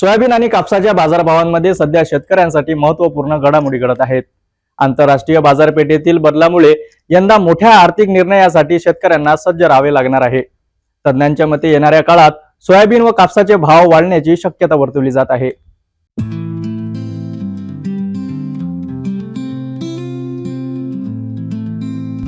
Soybean आणि कापसाच्या बाजारभावांमध्ये सध्या शेतकऱ्यांसाठी महत्त्वपूर्ण घडामोडी घडत आहेत. आंतरराष्ट्रीय बाजारपेठेतील बदलामुळे यंदा मोठ्या आर्थिक निर्णयासाठी शेतकऱ्यांना सज्ज राहावे लागणार आहे. तज्ज्ञांच्या मते येणाऱ्या काळात सोयाबीन व कापसाचे भाव वाढण्याची शक्यता वर्तवली जात आहे.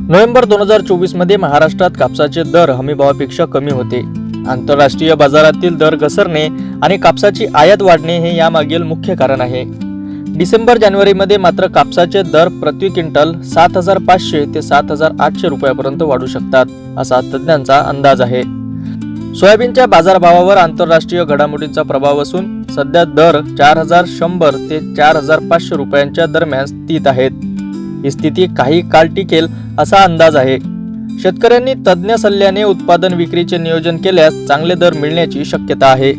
नोव्हेंबर दोन हजार चोवीसमध्ये महाराष्ट्रात कापसाचे दर हमीभावापेक्षा कमी होते. आंतरराष्ट्रीय बाजारातील दर घसरणे आणि कापसाची आयात वाढणे हे यामागील मुख्य कारण आहे. डिसेंबर जानेवारीमध्ये मात्र कापसाचे दर प्रति क्विंटल सात हजार पाचशे ते सात हजार आठशे रुपयापर्यंत वाढू शकतात असा तज्ज्ञांचा अंदाज आहे. सोयाबीनच्या बाजारभावावर आंतरराष्ट्रीय घडामोडींचा प्रभाव असून सध्या दर चार हजार शंभर ते चार हजार पाचशे रुपयांच्या दरम्यान स्थित आहेत. ही स्थिती काही काळ टिकेल असा अंदाज आहे. शेतकऱ्यांनी तज्ज्ञ सल्ल्याने उत्पादन विक्रीचे नियोजन केल्यास चांगले दर मिळण्याची शक्यता आहे.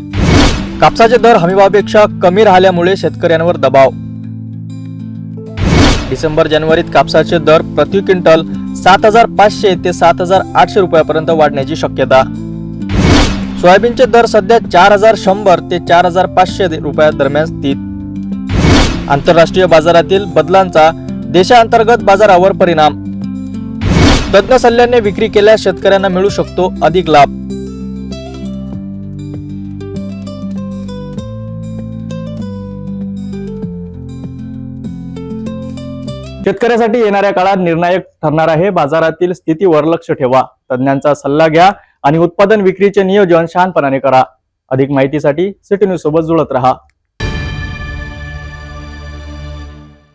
कापसाचे दर हमीभावापेक्षा कमी राहिल्यामुळे शेतकऱ्यांवर दबाव. डिसेंबर जानेवारीत कापसाचे दर प्रति क्विंटल सात हजार पाचशे ते सात हजार आठशे रुपयापर्यंत वाढण्याची शक्यता. सोयाबीनचे दर सध्या चार हजार शंभर ते चार हजार पाचशे रुपया दरम्यान स्थित. आंतरराष्ट्रीय बाजारातील बदलांचा देशांतर्गत बाजारावर परिणाम. तज्ञ सल्ल्याने विक्री केल्यास शेतकऱ्यांना मिळू शकतो अधिक लाभ. शेतकऱ्यासाठी येणाऱ्या काळात निर्णायक ठरणार आहे. बाजारातील स्थितीवर लक्ष ठेवा. तज्ञांचा सल्ला घ्या आणि उत्पादन विक्रीचे नियोजन शहाणपणाने करा. अधिक माहितीसाठी सिटी न्यूज सोबत जुळत रहा.